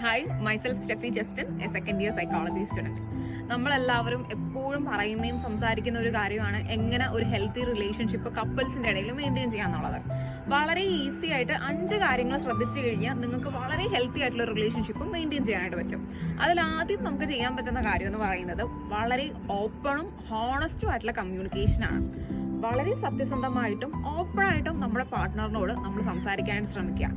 Hi myself Steffi Justin a second year psychology student നമ്മളെല്ലാവരും എപ്പോഴും പറയുന്നതും സംസാരിക്കുന്ന ഒരു കാര്യമാണ് എങ്ങനെ ഒരു ഹെൽത്തി റിലേഷൻഷിപ്പ് കപ്പിൾസിന്റെ ഇടയിൽ മെയിന്റെയിൻ ചെയ്യാന്നുള്ളത്. വളരെ ഈസി ആയിട്ട് അഞ്ച് കാര്യങ്ങൾ ശ്രദ്ധിച്ചു കഴിഞ്ഞാൽ നിങ്ങൾക്ക് വളരെ ഹെൽത്തി ആയിട്ടുള്ള റിലേഷൻഷിപ്പ് മെയിന്റെയിൻ ചെയ്യാനായിട്ട് പറ്റും. അതിൽ ആദ്യം നമുക്ക് ചെയ്യാൻ പറ്റുന്ന കാര്യം എന്ന് പറയുന്നത് വളരെ ഓപ്പണും ഹോണസ്റ്റും ആയിട്ടുള്ള കമ്മ്യൂണിക്കേഷനാണ് വളരെ സത്യസന്ധമായിട്ടും ഓപ്പണായിട്ടും നമ്മുടെ പാർട്ട്ണറിനോട് നമ്മൾ സംസാരിക്കാനായിട്ട് ശ്രമിക്കുക.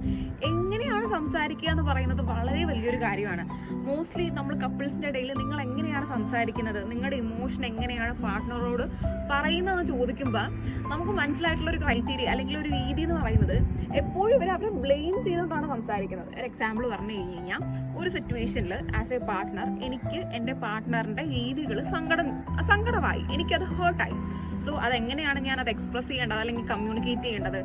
എങ്ങനെയാണ് സംസാരിക്കുക എന്ന് പറയുന്നത് വളരെ വലിയൊരു കാര്യമാണ്. മോസ്റ്റ്ലി നമ്മൾ കപ്പിൾസിന്റെ ഇടയിൽ നിങ്ങൾ എങ്ങനെയാണ് സംസാരിക്കുന്നത്? നിങ്ങളുടെ ഇമോഷൻ എങ്ങനെയാണ് പാർട്ട്ണറോട് പറയുന്നതെന്ന് ചോദിക്കുമ്പോൾ നമുക്ക് മനസ്സിലായിട്ടുള്ള ഒരു ക്രൈറ്റീരിയ അല്ലെങ്കിൽ ഒരു രീതി എന്ന് പറയുന്നത് എപ്പോഴും ഇവർ അവരെ ബ്ലെയിം ചെയ്തുകൊണ്ടാണ് സംസാരിക്കുന്നത്. ഒരു എക്സാമ്പിൾ പറഞ്ഞു കഴിഞ്ഞ് കഴിഞ്ഞാൽ ഒരു സിറ്റുവേഷനിൽ ആസ് എ പാർട്ട്ണർ എനിക്ക് എന്റെ പാർട്ട്ണറിന്റെ രീതികൾ സങ്കടം സങ്കടമായി. എനിക്കത് ഹേർട്ടായി സോ അതെങ്ങനെയാണ് ഞാൻ അത് എക്സ്പ്രസ് ചെയ്യേണ്ടത് അല്ലെങ്കിൽ കമ്മ്യൂണിക്കേറ്റ് ചെയ്യേണ്ടത്?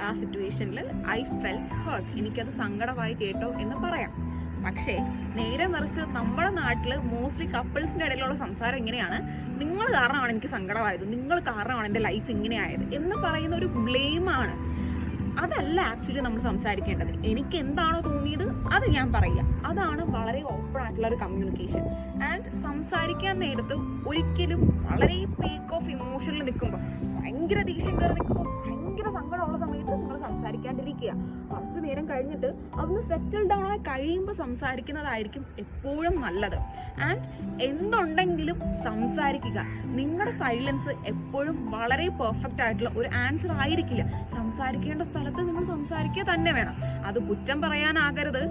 ആ സിറ്റുവേഷനിൽ ഐ ഫെൽറ്റ് ഹേർട്ട് എനിക്കത് സങ്കടമായി കേട്ടോ എന്ന് പറയാം. പക്ഷേ നേരെ മറിച്ച് നമ്മുടെ നാട്ടിൽ മോസ്റ്റ്ലി കപ്പിൾസിന്റെ ഇടയിലുള്ള സംസാരം ഇങ്ങനെയാണ്. നിങ്ങൾ കാരണമാണ് എനിക്ക് സങ്കടമായത്. നിങ്ങൾ കാരണമാണ് എന്റെ ലൈഫ് ഇങ്ങനെയായത് എന്ന് പറയുന്ന ഒരു ബ്ലെയിമാണ് അതല്ല ആക്ച്വലി നമ്മൾ സംസാരിക്കേണ്ടത്. എനിക്ക് എന്താണോ തോന്നിയത് അത് ഞാൻ പറയുക. അതാണ് വളരെ ഓപ്പൺ ആയിട്ടുള്ള ഒരു കമ്മ്യൂണിക്കേഷൻ ആൻഡ് സംസാരിക്കാൻ നേരത്ത് ഒരിക്കലും വളരെ പീക്ക് ഓഫ് ഇമോഷനിൽ നിൽക്കുമ്പോൾ ഭയങ്കര ദേഷ്യം കയറി നിൽക്കുമ്പോൾ ഭയങ്കര സങ്കടമുള്ള സമയത്ത് നിങ്ങൾ സംസാരിക്കാണ്ടിരിക്കുക. കുറച്ച് നേരം കഴിഞ്ഞിട്ട് അതൊന്ന് സെറ്റിൽ ഡൗൺ ആയി കഴിയുമ്പോൾ സംസാരിക്കുന്നതായിരിക്കും എപ്പോഴും നല്ലത്. ആൻഡ് എന്തുണ്ടെങ്കിലും സംസാരിക്കുക. നിങ്ങളുടെ സൈലൻസ് എപ്പോഴും വളരെ പെർഫെക്റ്റ് ആയിട്ടുള്ള ഒരു ആൻസർ ആയിരിക്കില്ല. സംസാരിക്കേണ്ട സ്ഥലത്ത് നിങ്ങൾ സംസാരിക്കുക തന്നെ വേണം. അത് കുറ്റം പറയാനാകരുത്.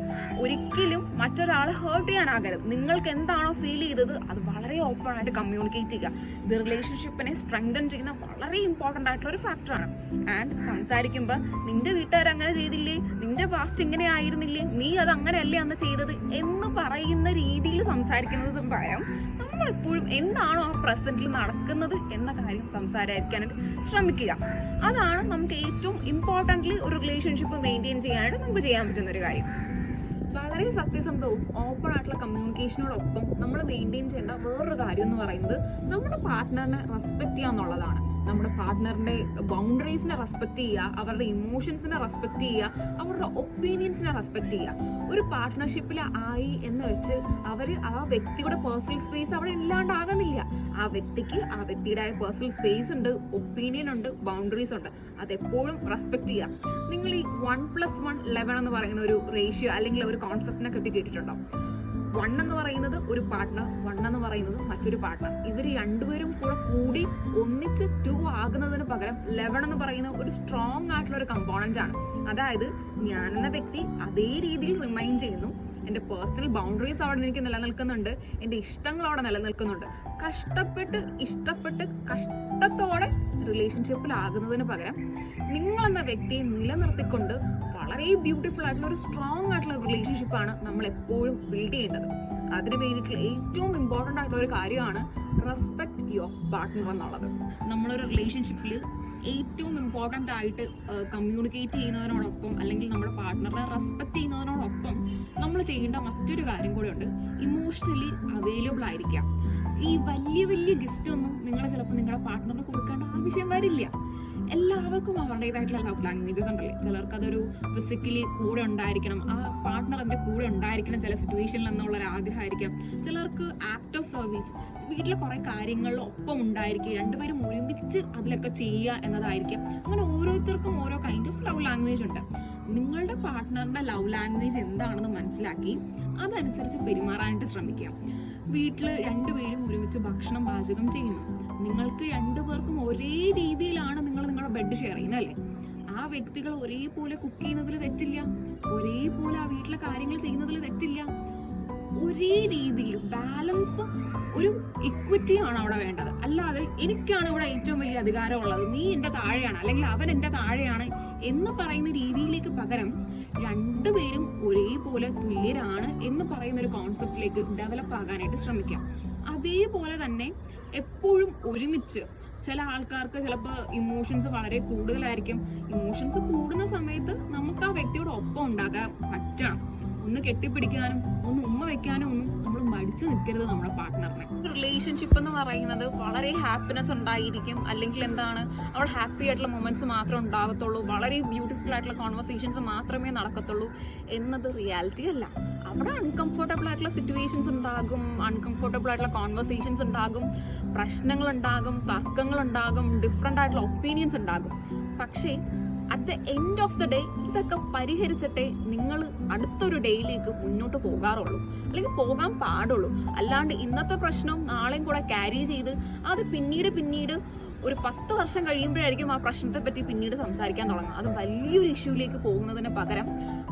ഒരിക്കലും മറ്റൊരാളെ ഹേർട്ട് ചെയ്യാനാകരുത്. നിങ്ങൾക്ക് എന്താണോ ഫീൽ ചെയ്തത് അത് വളരെ ഓപ്പൺ ആയിട്ട് കമ്മ്യൂണിക്കേറ്റ് ചെയ്യുക. ഇത് റിലേഷൻഷിപ്പിനെ സ്ട്രെങ്തൻ ചെയ്യുന്ന വളരെ ഇമ്പോർട്ടന്റ് ആയിട്ടുള്ള ഒരു ഫാക്ടറാണ് ആൻഡ് സംസാരിക്കുമ്പോൾ നിന്റെ വീട്ടുകാർ അങ്ങനെ ചെയ്തില്ലേ? നിന്റെ പാസ്റ്റ് ഇങ്ങനെ ആയിരുന്നില്ലേ? നീ അത് അങ്ങനെയല്ലേ അന്ന് ചെയ്തത്? എന്ന് പറയുന്ന രീതിയിൽ സംസാരിക്കുന്നതും പകരം നമ്മളെപ്പോഴും എന്താണോ ആ പ്രസന്റിൽ നടക്കുന്നത് എന്ന കാര്യം സംസാരിക്കാനായിട്ട് ശ്രമിക്കുക. അതാണ് നമുക്ക് ഏറ്റവും ഇമ്പോർട്ടന്റ്ലി ഒരു റിലേഷൻഷിപ്പ് മെയിന്റെയിൻ ചെയ്യാനായിട്ട് നമുക്ക് ചെയ്യാൻ പറ്റുന്ന ഒരു കാര്യം. വളരെ സത്യസന്ധവും ഓപ്പൺ ആയിട്ടുള്ള കമ്മ്യൂണിക്കേഷനോടൊപ്പം നമ്മൾ മെയിന്റെയിൻ ചെയ്യേണ്ട വേറൊരു കാര്യം എന്ന് പറയുന്നത് നമ്മുടെ പാർട്ട്ണറിനെ റെസ്പെക്റ്റ് ചെയ്യുക എന്നുള്ളതാണ് നമ്മുടെ പാർട്ട്ണറിന്റെ ബൗണ്ടറീസിനെ റെസ്പെക്റ്റ് ചെയ്യുക അവരുടെ ഇമോഷൻസിനെ റെസ്പെക്റ്റ് ചെയ്യുക അവരുടെ ഒപ്പീനിയൻസിനെ റെസ്പെക്റ്റ് ചെയ്യുക. ഒരു പാർട്ട്ണർഷിപ്പിൽ ആയി എന്ന് വെച്ച് അവർ ആ വ്യക്തിയുടെ പേഴ്സണൽ സ്പേസ് അവിടെ ഇല്ലാണ്ടാകുന്നില്ല. ആ വ്യക്തിക്ക് ആ വ്യക്തിയുടെ പേഴ്സണൽ സ്പേസ് ഉണ്ട് ഒപ്പീനിയൻ ഉണ്ട് ബൗണ്ടറീസ് ഉണ്ട്. അതെപ്പോഴും റെസ്പെക്റ്റ് ചെയ്യുക. നിങ്ങൾ ഈ വൺ പ്ലസ് വൺ ലെവൻ എന്ന് പറയുന്ന ഒരു റേഷ്യോ അല്ലെങ്കിൽ ഒരു കോൺസെപ്റ്റിനെ പറ്റി കേട്ടിട്ടുണ്ടോ? വൺ എന്ന് പറയുന്നത് ഒരു പാർട്ട്ണർ വൺ എന്ന് പറയുന്നത് മറ്റൊരു പാർട്ട്ണർ ഇവർ രണ്ടുപേരും കൂടെ കൂടി ഒന്നിച്ച് ടു ആകുന്നതിന് പകരം ലെവൺ എന്ന് പറയുന്ന ഒരു സ്ട്രോങ് ആയിട്ടുള്ള ഒരു കമ്പോണന്റ് ആണ്. അതായത് ഞാൻ എന്ന വ്യക്തി അതേ രീതിയിൽ റിമൈൻ ചെയ്യുന്നു. എന്റെ പേഴ്സണൽ ബൗണ്ടറീസ് അവിടെ എനിക്ക് നിലനിൽക്കുന്നുണ്ട്. എന്റെ ഇഷ്ടങ്ങൾ അവിടെ നിലനിൽക്കുന്നുണ്ട്. കഷ്ടപ്പെട്ട് ഇഷ്ടപ്പെട്ട് കഷ്ടത്തോടെ റിലേഷൻഷിപ്പിലാകുന്നതിന് പകരം നിങ്ങളെന്ന വ്യക്തിയെ നിലനിർത്തിക്കൊണ്ട് വളരെ ബ്യൂട്ടിഫുൾ ആയിട്ടുള്ള ഒരു സ്ട്രോങ് ആയിട്ടുള്ള റിലേഷൻഷിപ്പാണ് നമ്മൾ എപ്പോഴും ബിൽഡ് ചെയ്യേണ്ടത്. അതിന് വേണ്ടിയിട്ടുള്ള ഏറ്റവും ഇമ്പോർട്ടന്റ് ആയിട്ടുള്ള ഒരു കാര്യമാണ് റെസ്പെക്ട് യുവർ പാർട്ട്ണർ എന്നുള്ളത്. നമ്മളൊരു റിലേഷൻഷിപ്പിൽ ഏറ്റവും ഇമ്പോർട്ടന്റ് ആയിട്ട് കമ്മ്യൂണിക്കേറ്റ് ചെയ്യുന്നതിനോടൊപ്പം അല്ലെങ്കിൽ നമ്മുടെ പാർട്ട്ണറെ റെസ്പെക്ട് ചെയ്യുന്നതിനോടൊപ്പം നമ്മൾ ചെയ്യേണ്ട മറ്റൊരു കാര്യം കൂടെ ഉണ്ട് ഇമോഷണലി അവൈലബിൾ ആയിരിക്കാം ഈ വലിയ വലിയ ഗിഫ്റ്റ് ഒന്നും നിങ്ങൾ ചിലപ്പോൾ നിങ്ങളുടെ പാർട്ട്ണറിന് കൊടുക്കേണ്ട ആവശ്യം വരില്ല. എല്ലാവർക്കും അവരുടേതായിട്ടുള്ള ലവ് ലാംഗ്വേജസ് ഉണ്ടല്ലേ. ചിലർക്ക് അതൊരു ഫിസിക്കലി കൂടെ ഉണ്ടായിരിക്കണം. ആ പാർട്ട്ണർ എന്റെ കൂടെ ഉണ്ടായിരിക്കണം ചില സിറ്റുവേഷനിൽ എന്നുള്ള ഒരു ആഗ്രഹമായിരിക്കാം. ചിലർക്ക് ആക്ട് ഓഫ് സർവീസ് വീട്ടിലെ കുറേ കാര്യങ്ങളിൽ ഒപ്പം ഉണ്ടായിരിക്കുക രണ്ടുപേരും ഒരുമിച്ച് അതിലൊക്കെ ചെയ്യുക എന്നതായിരിക്കും. അങ്ങനെ ഓരോരുത്തർക്കും ഓരോ കൈൻഡ് ഓഫ് ലവ് ലാംഗ്വേജ് ഉണ്ട്. നിങ്ങളുടെ പാർട്ട്ണറിന്റെ ലവ് ലാംഗ്വേജ് എന്താണെന്ന് മനസ്സിലാക്കി അതനുസരിച്ച് പെരുമാറാനായിട്ട് ശ്രമിക്കുക. വീട്ടിൽ രണ്ടുപേരും ഒരുമിച്ച് ഭക്ഷണം പാചകം ചെയ്യുന്നു. നിങ്ങൾക്ക് രണ്ടുപേർക്കും ഒരേ രീതിയിലാണ് നിങ്ങൾ നിങ്ങളുടെ ബെഡ് ഷെയർ ചെയ്യുന്നത് അല്ലേ? ആ വ്യക്തികൾ ഒരേപോലെ കുക്ക് ചെയ്യുന്നതിൽ തെറ്റില്ല ഒരേപോലെ ആ വീട്ടിലെ കാര്യങ്ങൾ ചെയ്യുന്നതിൽ തെറ്റില്ല. ഒരേ രീതിയിൽ ബാലൻസും ഒരു ഇക്വിറ്റിയാണ് അവിടെ വേണ്ടത്. അല്ലാതെ എനിക്കാണ് ഇവിടെ ഏറ്റവും വലിയ അധികാരമുള്ളത്. നീ എന്റെ താഴെയാണ് അല്ലെങ്കിൽ അവൻ എന്റെ താഴെയാണ് എന്ന് പറയുന്ന രീതിയിലേക്ക് പകരം രണ്ടുപേരും ഒരേപോലെ തുല്യരാണ് എന്ന് പറയുന്ന ഒരു കോൺസെപ്റ്റിലേക്ക് ഡെവലപ്പ് ആകാനായിട്ട് ശ്രമിക്കാം. അതേപോലെ തന്നെ എപ്പോഴും ഒരുമിച്ച് ചില ആൾക്കാർക്ക് ചിലപ്പോൾ ഇമോഷൻസ് വളരെ കൂടുതലായിരിക്കും. ഇമോഷൻസ് കൂടുന്ന സമയത്ത് നമുക്ക് ആ വ്യക്തിയോട് ഒപ്പം ഉണ്ടാകാൻ പറ്റണം ഒന്ന് കെട്ടിപ്പിടിക്കാനും ഒന്ന് ഉമ്മ വെക്കാനും ഒന്നും നമ്മൾ മടിച്ചു നിൽക്കരുത് നമ്മുടെ പാർട്ട്ണറിനെ റിലേഷൻഷിപ്പ് എന്ന് പറയുന്നത് വളരെ ഹാപ്പിനെസ് ഉണ്ടായിരിക്കും. അല്ലെങ്കിൽ എന്താണ് അവിടെ ഹാപ്പി ആയിട്ടുള്ള മൊമെന്റ്സ് മാത്രമേ ഉണ്ടാകത്തുള്ളൂ. വളരെ ബ്യൂട്ടിഫുൾ ആയിട്ടുള്ള കോൺവെർസേഷൻസ് മാത്രമേ നടക്കത്തുള്ളൂ എന്നത് റിയാലിറ്റി അല്ല. അവിടെ അൺകംഫർട്ടബിൾ ആയിട്ടുള്ള സിറ്റുവേഷൻസ് ഉണ്ടാകും അൺകംഫർട്ടബിൾ ആയിട്ടുള്ള കോൺവെർസേഷൻസ് ഉണ്ടാകും പ്രശ്നങ്ങളുണ്ടാകും തർക്കങ്ങളുണ്ടാകും ഡിഫറെന്റ് ആയിട്ടുള്ള ഒപ്പീനിയൻസ് ഉണ്ടാകും. പക്ഷേ at the end of the day ഇതൊക്കെ പരിഹരിച്ചിട്ടേ നിങ്ങൾ അടുത്തൊരു ഡേയിലേക്ക് മുന്നോട്ട് പോകാറുള്ളൂ. അല്ലെങ്കിൽ പോകാൻ പാടുള്ളൂ. അല്ലാണ്ട് ഇന്നത്തെ പ്രശ്നം നാളെയും കൂടെ ക്യാരി ചെയ്ത് അത് പിന്നീട് പിന്നീട് ഒരു പത്ത് വർഷം കഴിയുമ്പോഴായിരിക്കും ആ പ്രശ്നത്തെ പറ്റി പിന്നീട് സംസാരിക്കാൻ തുടങ്ങുക. അത് വലിയൊരു ഇഷ്യൂയിലേക്ക് പോകുന്നതിന് പകരം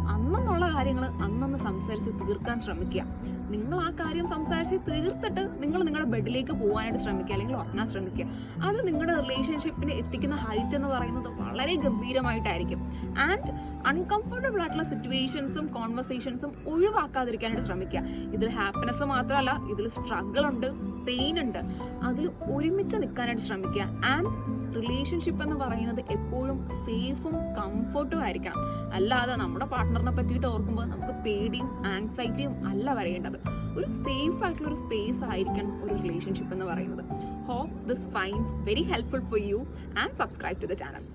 അന്നെന്നുള്ള കാര്യങ്ങൾ അന്നന്ന് സംസാരിച്ച് തീർക്കാൻ ശ്രമിക്കുക. നിങ്ങൾ ആ കാര്യം സംസാരിച്ച് തീർത്തിട്ട് നിങ്ങൾ നിങ്ങളുടെ ബെഡിലേക്ക് പോകാനായിട്ട് ശ്രമിക്കുക അല്ലെങ്കിൽ ഉറങ്ങാൻ ശ്രമിക്കുക. അത് നിങ്ങളുടെ റിലേഷൻഷിപ്പിനെ എത്തിക്കുന്ന ഹൈറ്റ് എന്ന് പറയുന്നത് വളരെ ഗംഭീരമായിട്ടായിരിക്കും. ആൻഡ് അൺകംഫർട്ടബിൾ ആയിട്ടുള്ള സിറ്റുവേഷൻസും കോൺവെർസേഷൻസും ഒഴിവാക്കാതിരിക്കാനായിട്ട് ശ്രമിക്കുക. ഇതിൽ ഹാപ്പിനെസ് മാത്രമല്ല ഇതിൽ സ്ട്രഗിൾ ഉണ്ട് പെയിൻ ഉണ്ട്. അതിൽ ഒരുമിച്ച് നിൽക്കാനായിട്ട് ശ്രമിക്കുക. ആൻഡ് റിലേഷൻഷിപ്പ് എന്ന് പറയുന്നത് എപ്പോഴും സേഫും കംഫർട്ടും ആയിരിക്കണം. അല്ലാതെ നമ്മുടെ പാർട്ട്ണറിനെ പറ്റിയിട്ട് ഓർക്കുമ്പോൾ നമുക്ക് പേടിയും ആങ്സൈറ്റിയും അല്ല വരേണ്ടത്. ഒരു സേഫ് ആയിട്ടുള്ള ഒരു സ്പേസ് ആയിരിക്കണം ഒരു റിലേഷൻഷിപ്പ് എന്ന് പറയുന്നത്. Hope this finds very helpful for you and subscribe to the channel